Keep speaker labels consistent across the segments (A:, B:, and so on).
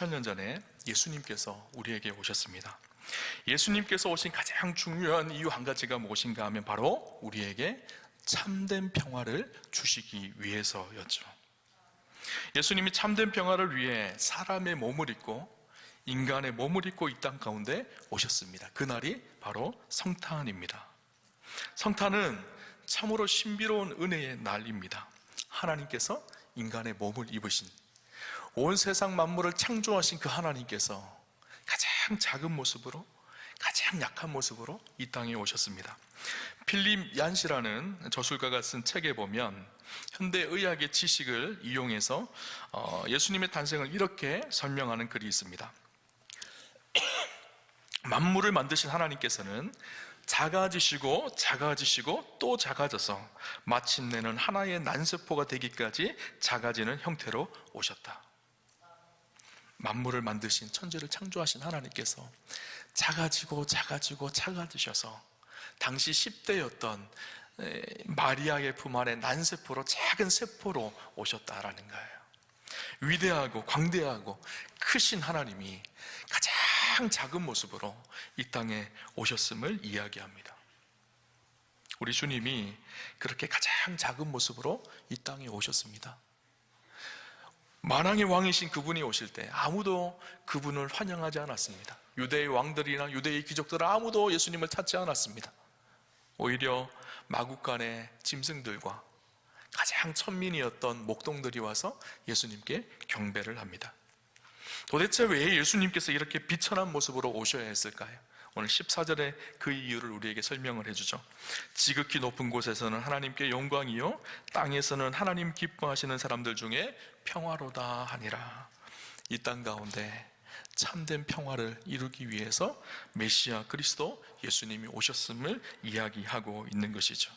A: 2000년 전에 예수님께서 우리에게 오셨습니다. 예수님께서 오신 가장 중요한 이유 한 가지가 무엇인가 하면 바로 우리에게 참된 평화를 주시기 위해서였죠. 예수님이 참된 평화를 위해 사람의 몸을 입고 인간의 몸을 입고 이 땅 가운데 오셨습니다. 그날이 바로 성탄입니다. 성탄은 참으로 신비로운 은혜의 날입니다. 하나님께서 인간의 몸을 입으신 온 세상 만물을 창조하신 그 하나님께서 가장 작은 모습으로 가장 약한 모습으로 이 땅에 오셨습니다. 필립 얀시라는 저술가가 쓴 책에 보면 현대 의학의 지식을 이용해서 어, 예수님의 탄생을 이렇게 설명하는 글이 있습니다. 만물을 만드신 하나님께서는 작아지시고 작아지시고 또 작아져서 마침내는 하나의 난세포가 되기까지 작아지는 형태로 오셨다. 만물을 만드신 천지를 창조하신 하나님께서 작아지고 작아지고 작아지셔서 당시 10대였던 마리아의 품 안에 난세포로 작은 세포로 오셨다라는 거예요. 위대하고 광대하고 크신 하나님이 가장 작은 모습으로 이 땅에 오셨음을 이야기합니다. 우리 주님이 그렇게 가장 작은 모습으로 이 땅에 오셨습니다. 만왕의 왕이신 그분이 오실 때 아무도 그분을 환영하지 않았습니다. 유대의 왕들이나 유대의 귀족들은 아무도 예수님을 찾지 않았습니다. 오히려 마국간의 짐승들과 가장 천민이었던 목동들이 와서 예수님께 경배를 합니다. 도대체 왜 예수님께서 이렇게 비천한 모습으로 오셔야 했을까요? 오늘 14절에 그 이유를 우리에게 설명을 해주죠. 지극히 높은 곳에서는 하나님께 영광이요, 땅에서는 하나님 기뻐하시는 사람들 중에 평화로다 하니라. 이 땅 가운데 참된 평화를 이루기 위해서 메시아 그리스도 예수님이 오셨음을 이야기하고 있는 것이죠.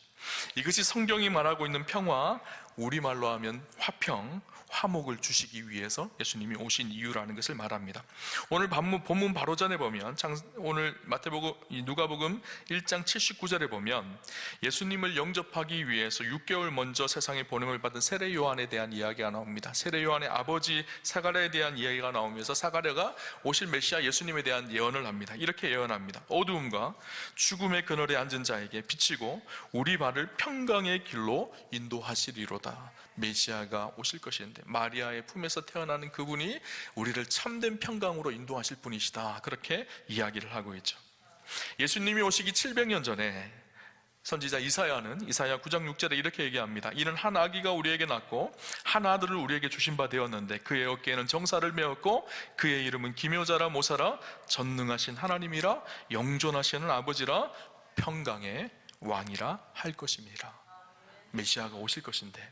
A: 이것이 성경이 말하고 있는 평화, 우리말로 하면 화평, 화목을 주시기 위해서 예수님이 오신 이유라는 것을 말합니다. 오늘 본문, 바로 전에 보면 장, 오늘 마태복음 누가복음 1장 79절에 보면 예수님을 영접하기 위해서 6개월 먼저 세상에 보냄을 받은 세례 요한에 대한 이야기가 나옵니다. 세례 요한의 아버지 사가랴에 대한 이야기가 나오면서 사가랴가 오실 메시아 예수님에 대한 예언을 합니다. 이렇게 예언합니다. 어두움과 죽음의 그늘에 앉은 자에게 비치고 우리 발을 평강의 길로 인도하시리로다. 메시아가 오실 것인데 마리아의 품에서 태어나는 그분이 우리를 참된 평강으로 인도하실 분이시다. 그렇게 이야기를 하고 있죠. 예수님이 오시기 700년 전에 선지자 이사야는 이사야 9장 6절에 이렇게 얘기합니다. 이는 한 아기가 우리에게 낳고 한 아들을 우리에게 주신 바 되었는데 그의 어깨에는 정사를 메었고 그의 이름은 기묘자라 모사라 전능하신 하나님이라 영존하시는 아버지라 평강의 왕이라 할 것입니다. 메시아가 오실 것인데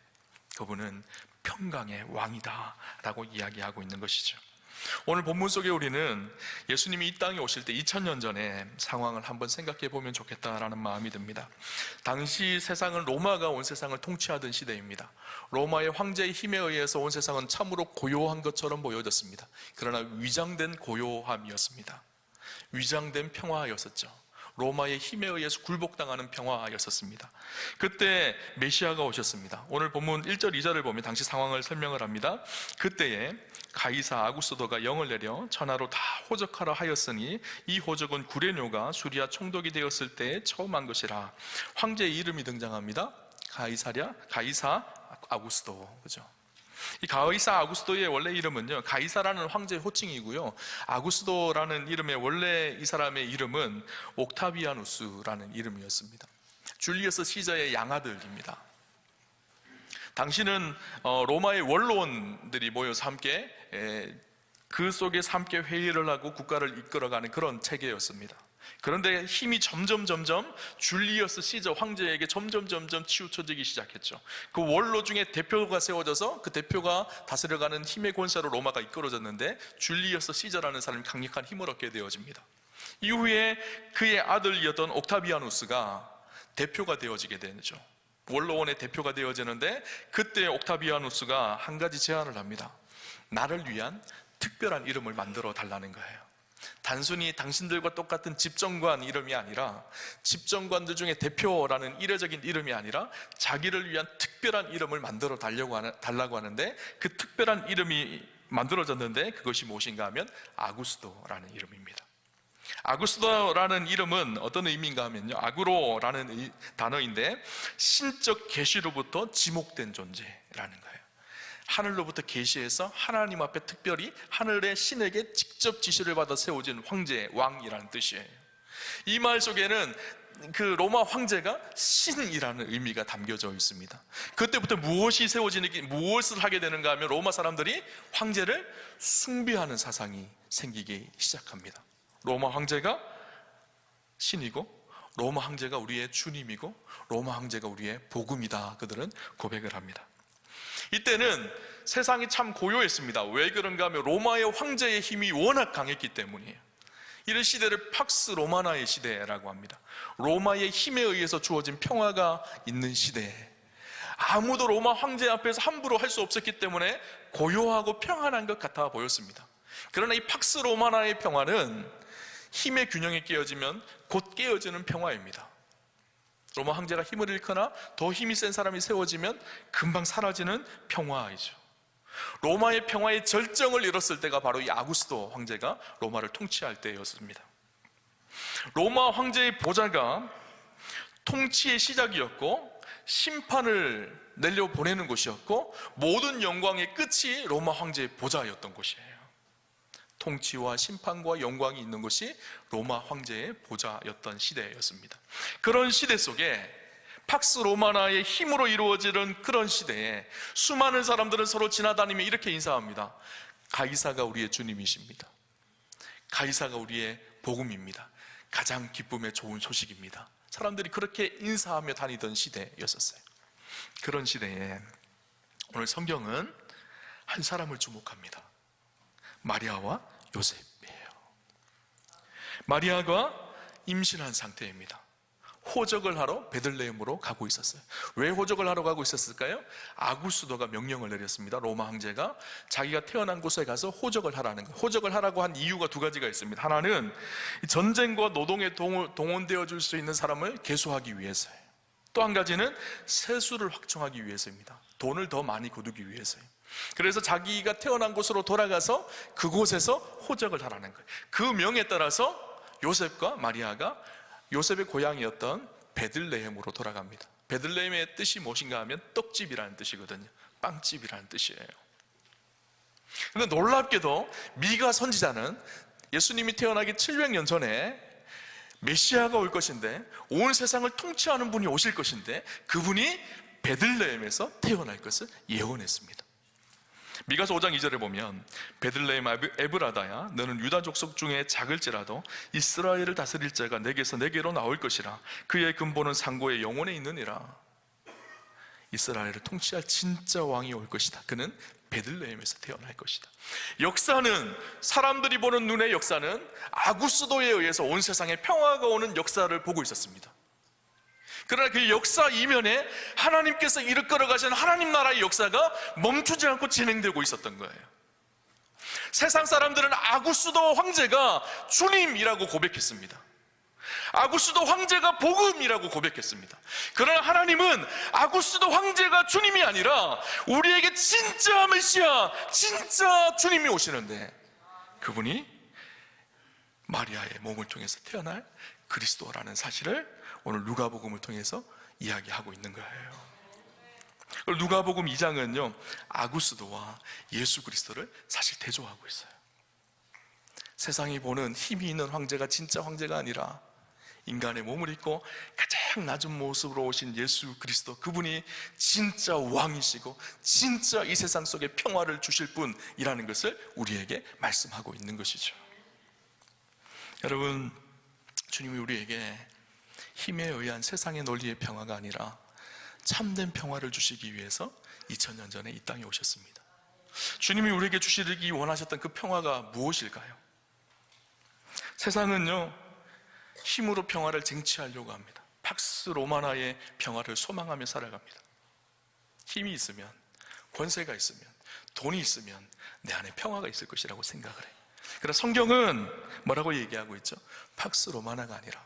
A: 그분은 평강의 왕이다 라고 이야기하고 있는 것이죠. 오늘 본문 속에 우리는 예수님이 이 땅에 오실 때 2000년 전에 상황을 한번 생각해 보면 좋겠다라는 마음이 듭니다. 당시 세상은 로마가 온 세상을 통치하던 시대입니다. 로마의 황제의 힘에 의해서 온 세상은 참으로 고요한 것처럼 보여졌습니다. 그러나 위장된 고요함이었습니다. 위장된 평화였었죠. 로마의 힘에 의해서 굴복당하는 평화였었습니다. 그때 메시아가 오셨습니다. 오늘 본문 1절, 2절을 보면 당시 상황을 설명을 합니다. 그때에 가이사 아구스도가 영을 내려 천하로 다 호적하라 하였으니 이 호적은 구레뇨가 수리아 총독이 되었을 때 처음 한 것이라. 황제의 이름이 등장합니다. 가이사랴, 가이사 아구스도. 그죠? 이 가이사 아구스도의 원래 이름은요, 가이사라는 황제의 호칭이고요, 아구스도라는 이름의 원래 이 사람의 이름은 옥타비아누스라는 이름이었습니다. 줄리어스 시저의 양아들입니다. 당시는 어, 로마의 원로원들이 모여서 함께 그 속에서 함께 회의를 하고 국가를 이끌어가는 그런 체계였습니다. 그런데 힘이 점점 점점 줄리어스 시저 황제에게 점점 점점 치우쳐지기 시작했죠. 그 원로 중에 대표가 세워져서 그 대표가 다스려가는 힘의 권세로 로마가 이끌어졌는데 줄리어스 시저라는 사람이 강력한 힘을 얻게 되어집니다. 이후에 그의 아들이었던 옥타비아누스가 대표가 되어지게 되죠. 원로원의 대표가 되어지는데 그때 옥타비아누스가 한 가지 제안을 합니다. 나를 위한 특별한 이름을 만들어 달라는 거예요. 단순히 당신들과 똑같은 집정관 이름이 아니라 집정관들 중에 대표라는 이례적인 이름이 아니라 자기를 위한 특별한 이름을 만들어 달라고, 하는, 달라고 하는데 그 특별한 이름이 만들어졌는데 그것이 무엇인가 하면 아구스도라는 이름입니다. 아구스도라는 이름은 어떤 의미인가 하면요. 아구로라는 이 단어인데 신적 계시로부터 지목된 존재라는 거예요. 하늘로부터 계시해서 하나님 앞에 특별히 하늘의 신에게 직접 지시를 받아 세워진 황제, 왕이라는 뜻이에요. 이 말 속에는 그 로마 황제가 신이라는 의미가 담겨져 있습니다. 그때부터 무엇이 세워지는 무엇을 하게 되는가 하면 로마 사람들이 황제를 숭배하는 사상이 생기기 시작합니다. 로마 황제가 신이고 로마 황제가 우리의 주님이고 로마 황제가 우리의 복음이다. 그들은 고백을 합니다. 이때는 세상이 참 고요했습니다. 왜 그런가 하면 로마의 황제의 힘이 워낙 강했기 때문이에요. 이런 시대를 팍스 로마나의 시대라고 합니다. 로마의 힘에 의해서 주어진 평화가 있는 시대. 아무도 로마 황제 앞에서 함부로 할 수 없었기 때문에 고요하고 평안한 것 같아 보였습니다. 그러나 이 팍스 로마나의 평화는 힘의 균형이 깨어지면 곧 깨어지는 평화입니다. 로마 황제가 힘을 잃거나 더 힘이 센 사람이 세워지면 금방 사라지는 평화이죠. 로마의 평화의 절정을 이뤘을 때가 바로 이 아구스도 황제가 로마를 통치할 때였습니다. 로마 황제의 보좌가 통치의 시작이었고 심판을 내려 보내는 곳이었고 모든 영광의 끝이 로마 황제의 보좌였던 곳이에요. 통치와 심판과 영광이 있는 것이 로마 황제의 보좌였던 시대였습니다. 그런 시대 속에 팍스 로마나의 힘으로 이루어지는 그런 시대에 수많은 사람들은 서로 지나다니며 이렇게 인사합니다. 가이사가 우리의 주님이십니다. 가이사가 우리의 복음입니다. 가장 기쁨의 좋은 소식입니다. 사람들이 그렇게 인사하며 다니던 시대였었어요. 그런 시대에 오늘 성경은 한 사람을 주목합니다. 마리아와 요셉이에요. 마리아가 임신한 상태입니다. 호적을 하러 베들레헴으로 가고 있었어요. 왜 호적을 하러 가고 있었을까요? 아구스도가 명령을 내렸습니다. 로마 황제가 자기가 태어난 곳에 가서 호적을 하라는 거예요. 호적을 하라고 한 이유가 두 가지가 있습니다. 하나는 전쟁과 노동에 동원되어 줄 수 있는 사람을 계수하기 위해서예요. 또 한 가지는 세수를 확충하기 위해서입니다. 돈을 더 많이 거두기 위해서요. 그래서 자기가 태어난 곳으로 돌아가서 그곳에서 호적을 하라는 거예요. 그 명에 따라서 요셉과 마리아가 요셉의 고향이었던 베들레헴으로 돌아갑니다. 베들레헴의 뜻이 무엇인가 하면 떡집이라는 뜻이거든요. 빵집이라는 뜻이에요. 그런데 놀랍게도 미가 선지자는 예수님이 태어나기 700년 전에 메시아가 올 것인데 온 세상을 통치하는 분이 오실 것인데 그분이 베들레헴에서 태어날 것을 예언했습니다. 미가서 5장 2절에 보면 베들레헴 에브라다야 너는 유다 족속 중에 작을지라도 이스라엘을 다스릴 자가 내게서 내게로 나올 것이라. 그의 근본은 상고의 영혼에 있느니라. 이스라엘을 통치할 진짜 왕이 올 것이다. 그는 베들레헴에서 태어날 것이다 역사는 사람들이 보는 눈의 역사는 아구스도에 의해서 온 세상에 평화가 오는 역사를 보고 있었습니다 그러나 그 역사 이면에 하나님께서 이끌어 가신 하나님 나라의 역사가 멈추지 않고 진행되고 있었던 거예요. 세상 사람들은 아구스도 황제가 주님이라고 고백했습니다. 아구스도 황제가 복음이라고 고백했습니다. 그러나 하나님은 아구스도 황제가 주님이 아니라 우리에게 진짜 메시아, 진짜 주님이 오시는데 그분이 마리아의 몸을 통해서 태어날 그리스도라는 사실을 오늘 누가복음을 통해서 이야기하고 있는 거예요. 누가복음 2장은요 아구스도와 예수 그리스도를 사실 대조하고 있어요. 세상이 보는 힘이 있는 황제가 진짜 황제가 아니라 인간의 몸을 입고 가장 낮은 모습으로 오신 예수 그리스도 그분이 진짜 왕이시고 진짜 이 세상 속에 평화를 주실 분이라는 것을 우리에게 말씀하고 있는 것이죠. 여러분 주님이 우리에게 힘에 의한 세상의 논리의 평화가 아니라 참된 평화를 주시기 위해서 2000년 전에 이 땅에 오셨습니다. 주님이 우리에게 주시기 원하셨던 그 평화가 무엇일까요? 세상은요, 힘으로 평화를 쟁취하려고 합니다. 팍스 로마나의 평화를 소망하며 살아갑니다. 힘이 있으면, 권세가 있으면, 돈이 있으면 내 안에 평화가 있을 것이라고 생각을 해요. 그러나 성경은 뭐라고 얘기하고 있죠? 팍스 로마나가 아니라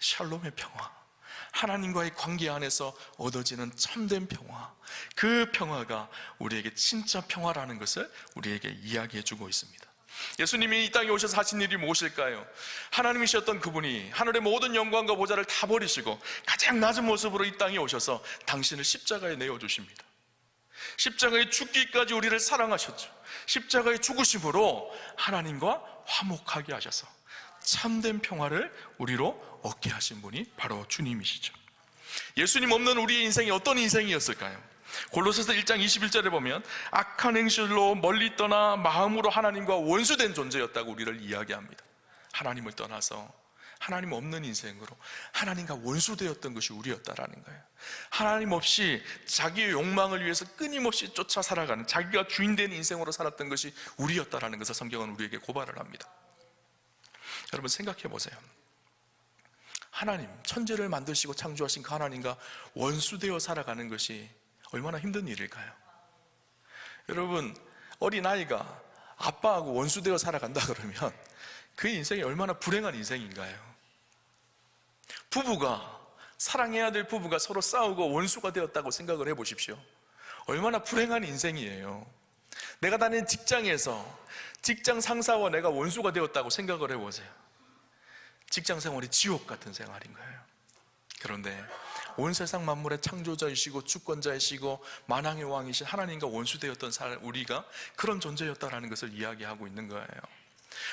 A: 샬롬의 평화, 하나님과의 관계 안에서 얻어지는 참된 평화. 그 평화가 우리에게 진짜 평화라는 것을 우리에게 이야기해 주고 있습니다. 예수님이 이 땅에 오셔서 하신 일이 무엇일까요? 하나님이셨던 그분이 하늘의 모든 영광과 보좌를 다 버리시고 가장 낮은 모습으로 이 땅에 오셔서 당신을 십자가에 내어 주십니다. 십자가에 죽기까지 우리를 사랑하셨죠. 십자가의 죽으심으로 하나님과 화목하게 하셔서 참된 평화를 우리로 얻게 하신 분이 바로 주님이시죠. 예수님 없는 우리의 인생이 어떤 인생이었을까요? 골로새서 1장 21절에 보면 악한 행실로 멀리 떠나 마음으로 하나님과 원수된 존재였다고 우리를 이야기합니다. 하나님을 떠나서 하나님 없는 인생으로 하나님과 원수되었던 것이 우리였다라는 거예요. 하나님 없이 자기의 욕망을 위해서 끊임없이 쫓아 살아가는 자기가 주인된 인생으로 살았던 것이 우리였다라는 것을 성경은 우리에게 고발을 합니다. 여러분 생각해 보세요. 하나님, 천지를 만드시고 창조하신 그 하나님과 원수되어 살아가는 것이 얼마나 힘든 일일까요? 여러분, 어린아이가 아빠하고 원수되어 살아간다 그러면 그 인생이 얼마나 불행한 인생인가요? 부부가, 사랑해야 될 부부가 서로 싸우고 원수가 되었다고 생각을 해 보십시오. 얼마나 불행한 인생이에요. 내가 다니는 직장에서 직장 상사와 내가 원수가 되었다고 생각을 해보세요. 직장 생활이 지옥 같은 생활인 거예요. 그런데 온 세상 만물의 창조자이시고 주권자이시고 만왕의 왕이신 하나님과 원수되었던 살 우리가 그런 존재였다라는 것을 이야기하고 있는 거예요.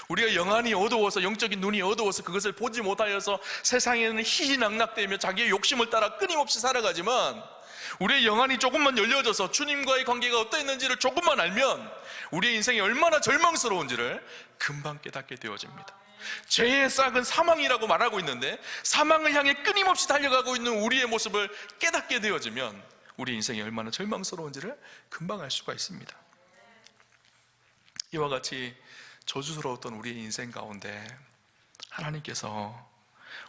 A: 우리가 영안이 어두워서 영적인 눈이 어두워서 그것을 보지 못하여서 세상에는 희희낙낙대며 자기의 욕심을 따라 끊임없이 살아가지만 우리의 영안이 조금만 열려져서 주님과의 관계가 어떠했는지를 조금만 알면 우리의 인생이 얼마나 절망스러운지를 금방 깨닫게 되어집니다. 죄의 싹은 사망이라고 말하고 있는데 사망을 향해 끊임없이 달려가고 있는 우리의 모습을 깨닫게 되어지면 우리 인생이 얼마나 절망스러운지를 금방 알 수가 있습니다. 이와 같이 저주스러웠던 우리의 인생 가운데 하나님께서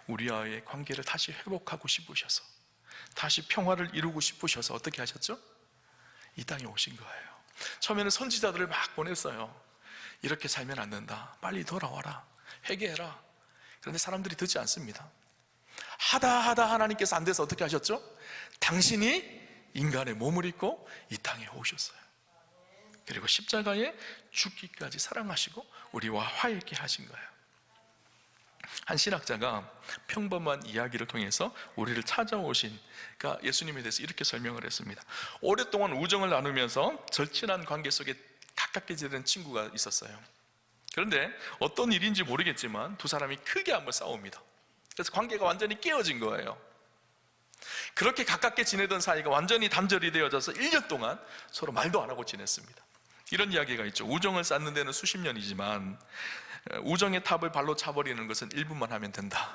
A: 우리와의 관계를 다시 회복하고 싶으셔서 다시 평화를 이루고 싶으셔서 어떻게 하셨죠? 이 땅에 오신 거예요. 처음에는 선지자들을 막 보냈어요. 이렇게 살면 안 된다. 빨리 돌아와라. 회개해라. 그런데 사람들이 듣지 않습니다. 하다 하다 하나님께서 안 돼서 어떻게 하셨죠? 당신이 인간의 몸을 입고 이 땅에 오셨어요. 그리고 십자가에 죽기까지 사랑하시고 우리와 화해케 하신 거예요. 한 신학자가 평범한 이야기를 통해서 우리를 찾아오신 그러니까 예수님에 대해서 이렇게 설명을 했습니다. 오랫동안 우정을 나누면서 절친한 관계 속에 가깝게 지낸 친구가 있었어요. 그런데 어떤 일인지 모르겠지만 두 사람이 크게 한번 싸웁니다. 그래서 관계가 완전히 깨어진 거예요. 그렇게 가깝게 지내던 사이가 완전히 단절이 되어져서 1년 동안 서로 말도 안 하고 지냈습니다. 이런 이야기가 있죠. 우정을 쌓는 데는 수십 년이지만 우정의 탑을 발로 차버리는 것은 1분만 하면 된다.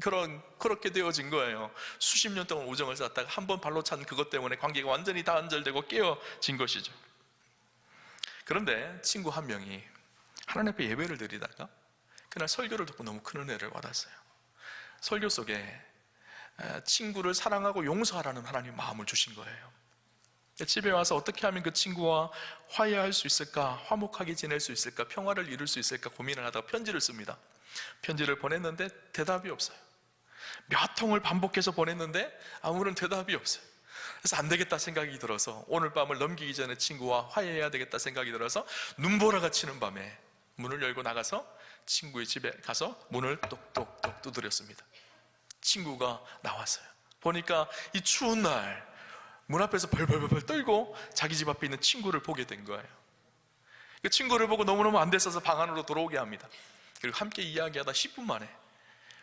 A: 그런 그렇게 되어진 거예요. 수십 년 동안 우정을 쌓다가 한 번 발로 찬 그것 때문에 관계가 완전히 단절되고 깨어진 것이죠. 그런데 친구 한 명이 하나님 앞에 예배를 드리다가 그날 설교를 듣고 너무 큰 은혜를 받았어요. 설교 속에 친구를 사랑하고 용서하라는 하나님 마음을 주신 거예요. 집에 와서 어떻게 하면 그 친구와 화해할 수 있을까, 화목하게 지낼 수 있을까, 평화를 이룰 수 있을까 고민을 하다가 편지를 씁니다. 편지를 보냈는데 대답이 없어요. 몇 통을 반복해서 보냈는데 아무런 대답이 없어요. 그래서 안 되겠다 생각이 들어서 오늘 밤을 넘기기 전에 친구와 화해해야 되겠다 생각이 들어서 눈보라가 치는 밤에 문을 열고 나가서 친구의 집에 가서 문을 똑똑똑 두드렸습니다. 친구가 나왔어요. 보니까 이 추운 날 문 앞에서 벌벌벌 떨고 자기 집 앞에 있는 친구를 보게 된 거예요. 그 친구를 보고 너무너무 안 됐어서 방 안으로 들어오게 합니다. 그리고 함께 이야기하다 10분 만에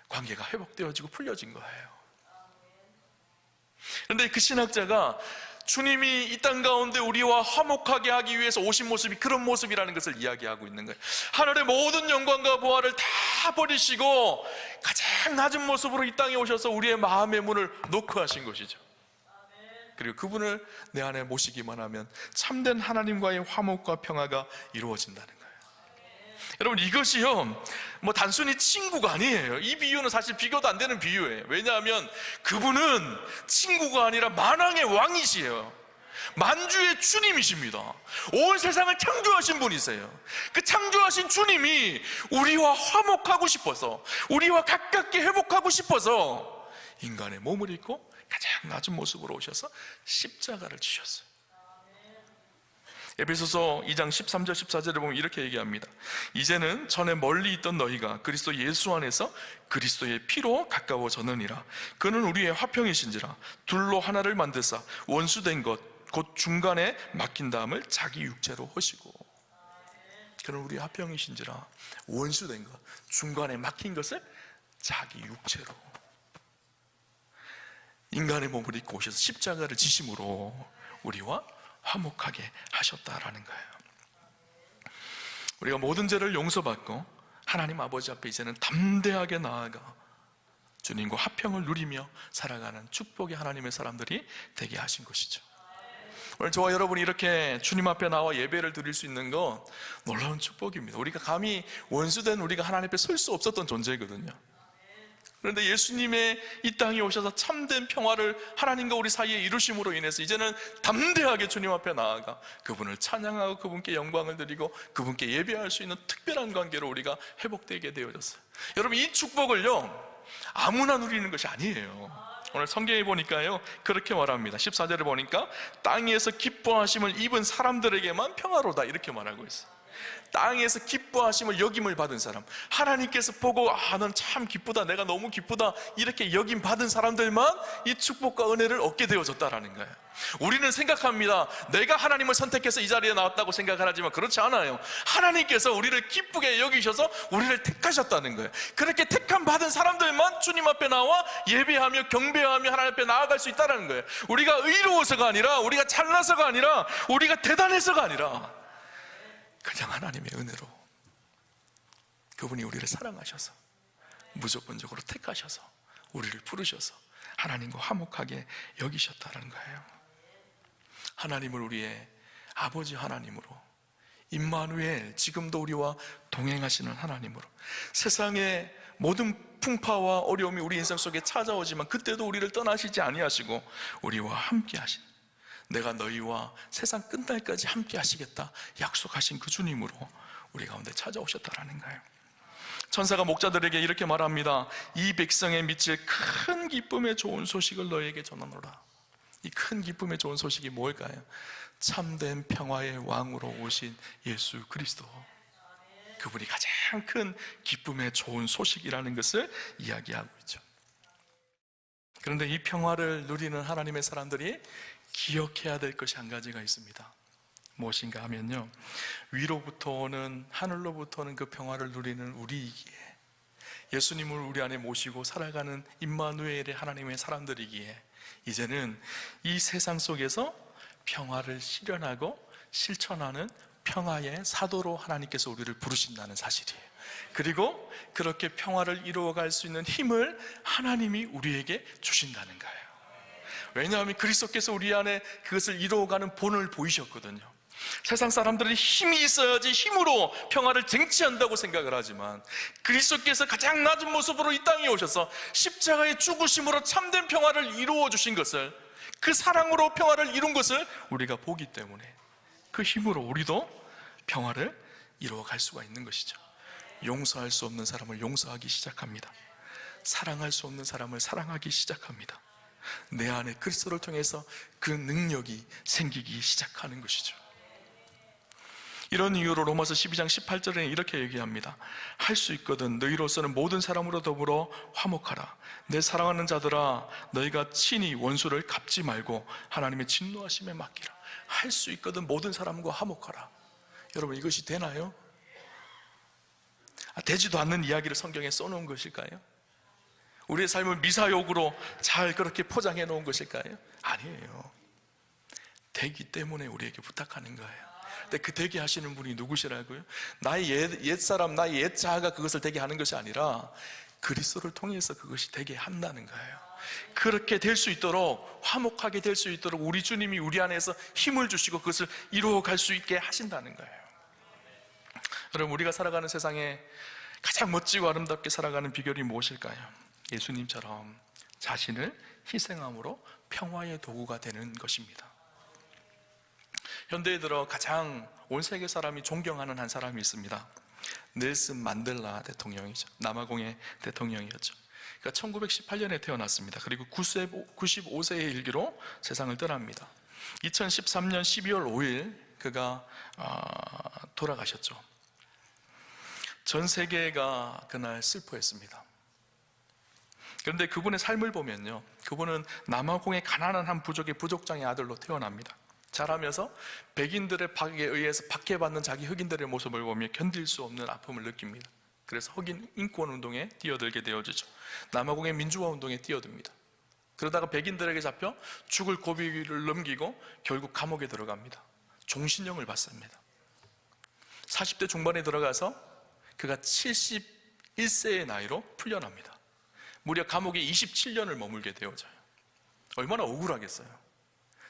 A: 관계가 회복되어지고 풀려진 거예요. 그런데 그 신학자가 주님이 이 땅 가운데 우리와 화목하게 하기 위해서 오신 모습이 그런 모습이라는 것을 이야기하고 있는 거예요. 하늘의 모든 영광과 보화를 다 버리시고 가장 낮은 모습으로 이 땅에 오셔서 우리의 마음의 문을 놓고 하신 것이죠. 그리고 그분을 내 안에 모시기만 하면 참된 하나님과의 화목과 평화가 이루어진다는. 여러분 이것이요 뭐 단순히 친구가 아니에요. 이 비유는 사실 비교도 안 되는 비유예요. 왜냐하면 그분은 친구가 아니라 만왕의 왕이시에요. 만주의 주님이십니다. 온 세상을 창조하신 분이세요. 그 창조하신 주님이 우리와 화목하고 싶어서, 우리와 가깝게 회복하고 싶어서 인간의 몸을 입고 가장 낮은 모습으로 오셔서 십자가를 지셨어요. 에베소서 2장 13절 14절에 보면 이렇게 얘기합니다. 이제는 전에 멀리 있던 너희가 그리스도 예수 안에서 그리스도의 피로 가까워졌느니라. 그는 우리의 화평이신지라 둘로 하나를 만드사 원수된 것 곧 중간에 맡긴 다음을 자기 육체로 하시고 그는 우리의 화평이신지라 원수된 것 중간에 막힌 것을 자기 육체로 인간의 몸을 입고 오셔서 십자가를 지심으로 우리와 화목하게 하셨다라는 거예요. 우리가 모든 죄를 용서받고 하나님 아버지 앞에 이제는 담대하게 나아가 주님과 화평을 누리며 살아가는 축복의 하나님의 사람들이 되게 하신 것이죠. 오늘 저와 여러분이 이렇게 주님 앞에 나와 예배를 드릴 수 있는 건 놀라운 축복입니다. 우리가 감히 원수된 우리가 하나님 앞에 설 수 없었던 존재거든요. 그런데 예수님의 이 땅에 오셔서 참된 평화를 하나님과 우리 사이에 이루심으로 인해서 이제는 담대하게 주님 앞에 나아가 그분을 찬양하고 그분께 영광을 드리고 그분께 예배할 수 있는 특별한 관계로 우리가 회복되게 되어졌어요. 여러분 이 축복을요 아무나 누리는 것이 아니에요. 오늘 성경에 보니까요 그렇게 말합니다. 14절에 보니까 땅에서 기뻐하심을 입은 사람들에게만 평화로다 이렇게 말하고 있어요. 땅에서 기뻐하심을 여김을 받은 사람. 하나님께서 보고 아넌참 기쁘다. 내가 너무 기쁘다. 이렇게 여김 받은 사람들만 이 축복과 은혜를 얻게 되어졌다라는 거예요. 우리는 생각합니다. 내가 하나님을 선택해서 이 자리에 나왔다고 생각을 하지만 그렇지 않아요. 하나님께서 우리를 기쁘게 여기셔서 우리를 택하셨다는 거예요. 그렇게 택함 받은 사람들만 주님 앞에 나와 예배하며 경배하며 하나님 앞에 나아갈 수 있다는 거예요. 우리가 의로워서가 아니라 우리가 잘나서가 아니라 우리가 대단해서가 아니라 그냥 하나님의 은혜로 그분이 우리를 사랑하셔서 무조건적으로 택하셔서 우리를 부르셔서 하나님과 화목하게 여기셨다는 거예요. 하나님을 우리의 아버지 하나님으로 임마누엘 지금도 우리와 동행하시는 하나님으로 세상의 모든 풍파와 어려움이 우리 인생 속에 찾아오지만 그때도 우리를 떠나시지 아니하시고 우리와 함께 하신 내가 너희와 세상 끝날까지 함께 하시겠다 약속하신 그 주님으로 우리 가운데 찾아오셨다라는 거예요. 천사가 목자들에게 이렇게 말합니다. 이 백성의 미칠 큰 기쁨의 좋은 소식을 너희에게 전하노라. 이 큰 기쁨의 좋은 소식이 뭘까요? 참된 평화의 왕으로 오신 예수 그리스도. 그분이 가장 큰 기쁨의 좋은 소식이라는 것을 이야기하고 있죠. 그런데 이 평화를 누리는 하나님의 사람들이 기억해야 될 것이 한 가지가 있습니다. 무엇인가 하면요. 위로부터 오는, 하늘로부터 오는 그 평화를 누리는 우리이기에 예수님을 우리 안에 모시고 살아가는 임마누엘의 하나님의 사람들이기에 이제는 이 세상 속에서 평화를 실현하고 실천하는 평화의 사도로 하나님께서 우리를 부르신다는 사실이에요. 그리고 그렇게 평화를 이루어갈 수 있는 힘을 하나님이 우리에게 주신다는 거예요. 왜냐하면 그리스도께서 우리 안에 그것을 이루어가는 본을 보이셨거든요. 세상 사람들은 힘이 있어야지 힘으로 평화를 쟁취한다고 생각을 하지만 그리스도께서 가장 낮은 모습으로 이 땅에 오셔서 십자가의 죽으심으로 참된 평화를 이루어 주신 것을 그 사랑으로 평화를 이룬 것을 우리가 보기 때문에 그 힘으로 우리도 평화를 이루어 갈 수가 있는 것이죠. 용서할 수 없는 사람을 용서하기 시작합니다. 사랑할 수 없는 사람을 사랑하기 시작합니다. 내 안에 그리스도를 통해서 그 능력이 생기기 시작하는 것이죠. 이런 이유로 로마서 12장 18절에 이렇게 얘기합니다. 할 수 있거든 너희로서는 모든 사람으로 더불어 화목하라. 내 사랑하는 자들아 너희가 친히 원수를 갚지 말고 하나님의 진노하심에 맡기라. 할 수 있거든 모든 사람과 화목하라. 여러분 이것이 되나요? 아, 되지도 않는 이야기를 성경에 써놓은 것일까요? 우리의 삶을 미사역으로 잘 그렇게 포장해 놓은 것일까요? 아니에요. 되기 때문에 우리에게 부탁하는 거예요. 근데 그 되게 하시는 분이 누구시라고요? 나의 옛, 옛 사람, 나의 옛 자아가 그것을 되게 하는 것이 아니라 그리스도를 통해서 그것이 되게 한다는 거예요. 그렇게 될 수 있도록 화목하게 될 수 있도록 우리 주님이 우리 안에서 힘을 주시고 그것을 이루어 갈 수 있게 하신다는 거예요. 여러분 우리가 살아가는 세상에 가장 멋지고 아름답게 살아가는 비결이 무엇일까요? 예수님처럼 자신을 희생함으로 평화의 도구가 되는 것입니다. 현대에 들어 가장 온 세계 사람이 존경하는 한 사람이 있습니다. 넬슨 만델라 대통령이죠. 남아공의 대통령이었죠. 그러니까 1918년에 태어났습니다. 그리고 95세의 일기로 세상을 떠납니다. 2013년 12월 5일 그가 아, 돌아가셨죠. 전 세계가 그날 슬퍼했습니다. 그런데 그분의 삶을 보면요. 그분은 남아공의 가난한 한 부족의 부족장의 아들로 태어납니다. 자라면서 백인들의 박에 의해서 박해받는 자기 흑인들의 모습을 보며 견딜 수 없는 아픔을 느낍니다. 그래서 흑인 인권 운동에 뛰어들게 되어지죠. 남아공의 민주화 운동에 뛰어듭니다. 그러다가 백인들에게 잡혀 죽을 고비를 넘기고 결국 감옥에 들어갑니다. 종신형을 받습니다. 40대 중반에 들어가서 그가 71세의 나이로 풀려납니다. 무려 감옥에 27년을 머물게 되어져요. 얼마나 억울하겠어요.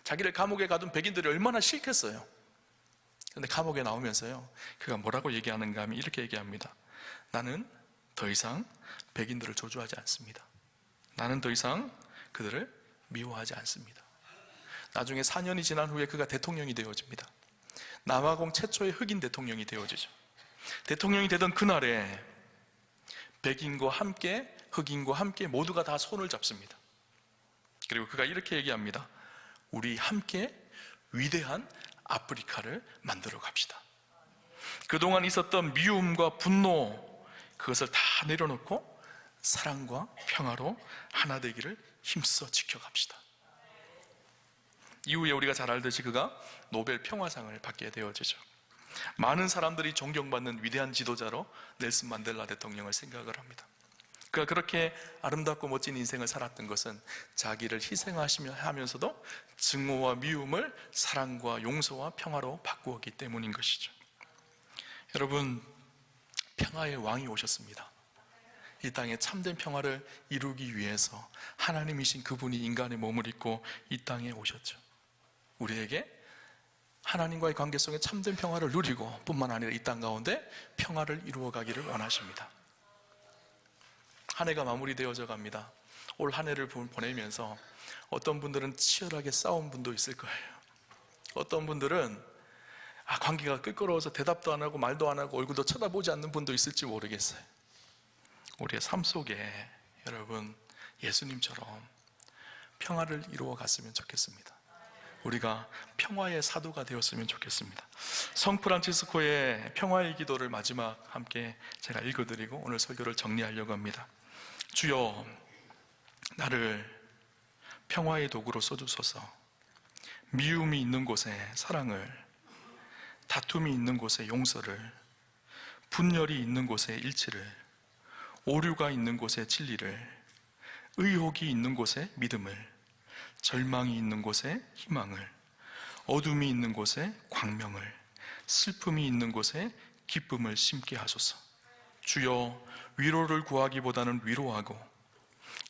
A: 자기를 감옥에 가둔 백인들이 얼마나 싫겠어요. 근데 감옥에 나오면서요, 그가 뭐라고 얘기하는가 하면 이렇게 얘기합니다. 나는 더 이상 백인들을 조주하지 않습니다. 나는 더 이상 그들을 미워하지 않습니다. 나중에 4년이 지난 후에 그가 대통령이 되어집니다. 남아공 최초의 흑인 대통령이 되어지죠. 대통령이 되던 그날에 백인과 함께 흑인과 함께 모두가 다 손을 잡습니다. 그리고 그가 이렇게 얘기합니다. 우리 함께 위대한 아프리카를 만들어 갑시다. 그동안 있었던 미움과 분노, 그것을 다 내려놓고 사랑과 평화로 하나 되기를 힘써 지켜갑시다. 이후에 우리가 잘 알듯이 그가 노벨 평화상을 받게 되어지죠. 많은 사람들이 존경받는 위대한 지도자로 넬슨 만델라 대통령을 생각을 합니다. 그가 그렇게 아름답고 멋진 인생을 살았던 것은 자기를 희생하시며 하면서도 증오와 미움을 사랑과 용서와 평화로 바꾸었기 때문인 것이죠. 여러분, 평화의 왕이 오셨습니다. 이 땅에 참된 평화를 이루기 위해서 하나님이신 그분이 인간의 몸을 입고 이 땅에 오셨죠. 우리에게 하나님과의 관계 속에 참된 평화를 누리고 뿐만 아니라 이 땅 가운데 평화를 이루어 가기를 원하십니다. 한 해가 마무리되어져 갑니다. 올 한 해를 보내면서 어떤 분들은 치열하게 싸운 분도 있을 거예요. 어떤 분들은 아, 관계가 끄끄러워서 대답도 안 하고 말도 안 하고 얼굴도 쳐다보지 않는 분도 있을지 모르겠어요. 우리의 삶 속에 여러분 예수님처럼 평화를 이루어 갔으면 좋겠습니다. 우리가 평화의 사도가 되었으면 좋겠습니다. 성 프란치스코의 평화의 기도를 마지막 함께 제가 읽어드리고 오늘 설교를 정리하려고 합니다. 주여, 나를 평화의 도구로 써주소서. 미움이 있는 곳에 사랑을, 다툼이 있는 곳에 용서를, 분열이 있는 곳에 일치를, 오류가 있는 곳에 진리를, 의혹이 있는 곳에 믿음을, 절망이 있는 곳에 희망을, 어둠이 있는 곳에 광명을, 슬픔이 있는 곳에 기쁨을 심게 하소서. 주여, 위로를 구하기보다는 위로하고,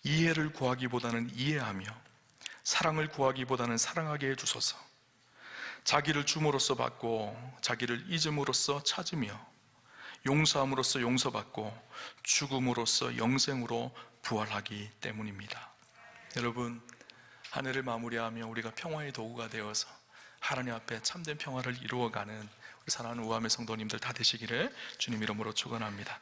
A: 이해를 구하기보다는 이해하며, 사랑을 구하기보다는 사랑하게 해주소서. 자기를 줌으로써 받고, 자기를 잊음으로써 찾으며, 용서함으로써 용서받고, 죽음으로써 영생으로 부활하기 때문입니다. 여러분, 한 해를 마무리하며 우리가 평화의 도구가 되어서 하나님 앞에 참된 평화를 이루어가는 우리 사랑하는 우함의 성도님들 다 되시기를 주님 이름으로 축원합니다.